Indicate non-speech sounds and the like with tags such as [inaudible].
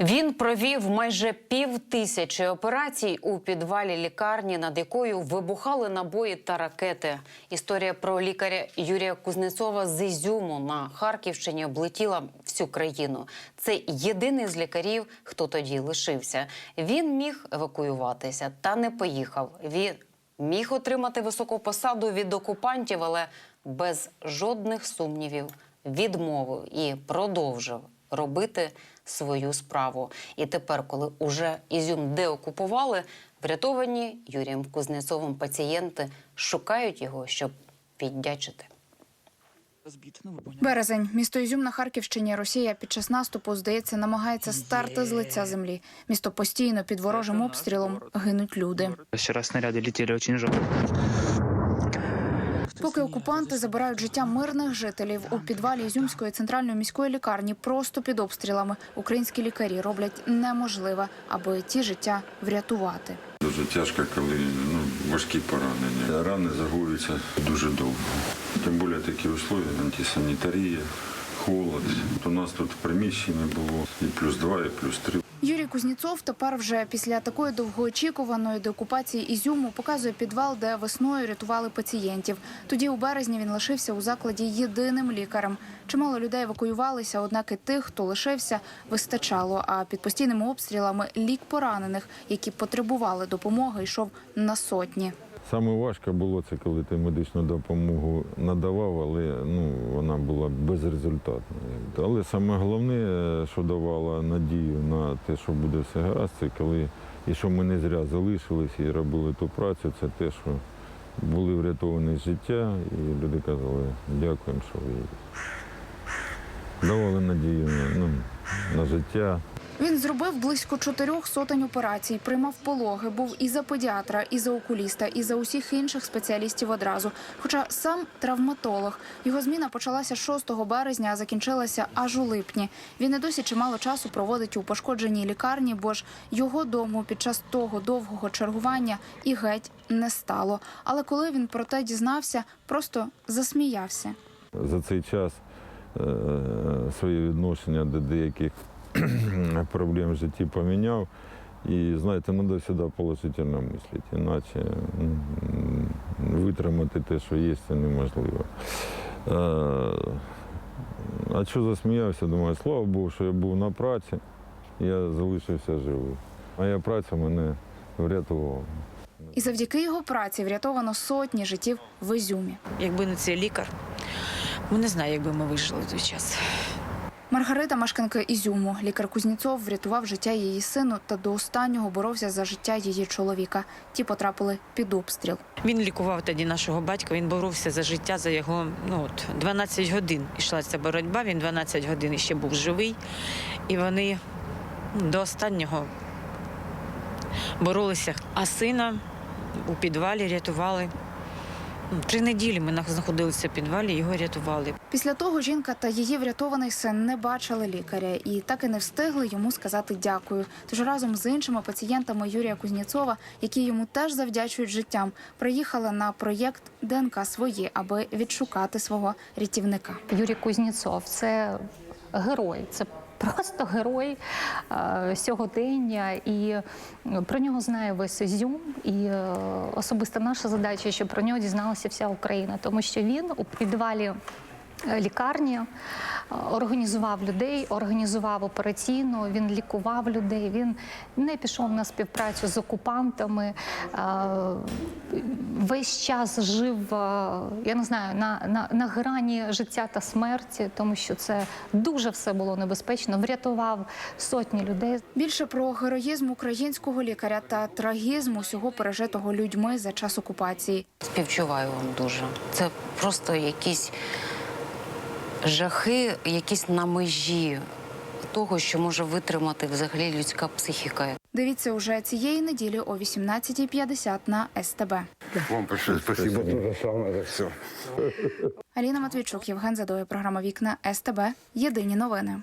Він провів майже пів тисячі операцій у підвалі лікарні, над якою вибухали набої та ракети. Історія про лікаря Юрія Кузнецова з Ізюму на Харківщині облетіла всю країну. Це єдиний з лікарів, хто тоді лишився. Він міг евакуюватися та не поїхав. Він міг отримати високу посаду від окупантів, але без жодних сумнівів відмовив і продовжив робити свою справу. І тепер, коли уже Ізюм деокупували, врятовані Юрієм Кузнецовим пацієнти шукають його, щоб віддячити. Березень, місто Ізюм на Харківщині. Росія під час наступу, здається, намагається стерти з лиця землі. Місто постійно під ворожим обстрілом гинуть люди. Вчера снаряды летели очень жестко. Поки окупанти забирають життя мирних жителів у підвалі Ізюмської центральної міської лікарні, просто під обстрілами українські лікарі роблять неможливе, аби ті життя врятувати. Дуже тяжко, коли ну, важкі поранення. Рани загоюються дуже довго. Тим більше такі условия, антисанітарія, холод. У нас тут в приміщенні було і плюс два, і плюс три. Юрій Кузнєцов тепер вже після такої довгоочікуваної деокупації Ізюму показує підвал, де весною рятували пацієнтів. Тоді у березні він лишився у закладі єдиним лікарем. Чимало людей евакуювалися, однак і тих, хто лишився, вистачало. А під постійними обстрілами лік поранених, які потребували допомоги, йшов на сотні. Саме важко було це, коли ти медичну допомогу надавав, але ну, вона була безрезультатна. Але саме головне, е, що давало надію на те, що буде все гаразд, це коли і що ми не зря залишились і робили ту працю, це те, що були врятовані життя, і люди казали, дякуємо, що ви давали надію на, ну, на життя. Він зробив близько чотирьох сотень операцій, приймав пологи, був і за педіатра, і за окуліста, і за усіх інших спеціалістів одразу. Хоча сам травматолог. Його зміна почалася 6 березня, а закінчилася аж у липні. Він і досі чимало часу проводить у пошкодженій лікарні, бо ж його дому під час того довгого чергування і геть не стало. Але коли він про те дізнався, просто засміявся. за цей час е, своє відношення до деяких [clears throat] проблем в житті поміняв. І знаєте, треба завжди положительно мислити, іначе витримати те, що є, це неможливо. Е, А що засміявся? Думаю, слава Богу, що я був на праці, я залишився живий. Моя праця мене врятувала. І завдяки його праці врятовано сотні життів в Ізюмі. Якби не цей лікар, ми не знаю, як би ми вижили в той час. Маргарита мешканка Ізюму. Лікар Кузнєцов врятував життя її сину та до останнього боровся за життя її чоловіка. Ті потрапили під обстріл. Він лікував тоді нашого батька. Він боровся за життя, за його ну от 12 годин. Ішла ця боротьба. Він 12 годин ще був живий, і вони ну, до останнього боролися. А сина у підвалі рятували. Три неділі ми знаходилися в підвалі, його рятували. Після того жінка та її врятований син не бачили лікаря і так і не встигли йому сказати дякую. Тож разом з іншими пацієнтами Юрія Кузнєцова, які йому теж завдячують життям, приїхали на проєкт ДНК свої, аби відшукати свого рятівника. Юрій Кузнєцов це герой. Це Просто герой е, сьогодення, і про нього знає весь Ізюм. І особиста особисто наша задача, щоб про нього дізналася вся Україна, тому що він у підвалі е, лікарні е, організував людей, організував операційну, він лікував людей. Він не пішов на співпрацю з окупантами. е, Весь час жив, е, я не знаю, на, на, на грані життя та смерті, тому що це дуже все було небезпечно. Врятував сотні людей. Більше про героїзм українського лікаря та трагізм усього пережитого людьми за час окупації. Співчуваю вам дуже. Це просто якісь жахи, якісь на межі того, що може витримати взагалі людська психіка. Дивіться уже цієї неділі о 18.50 на СТБ. Вам большое спасибо. Дуже саме за все. Аліна Матвійчук, Євген Задоє, програма Вікна СТБ. Єдині новини.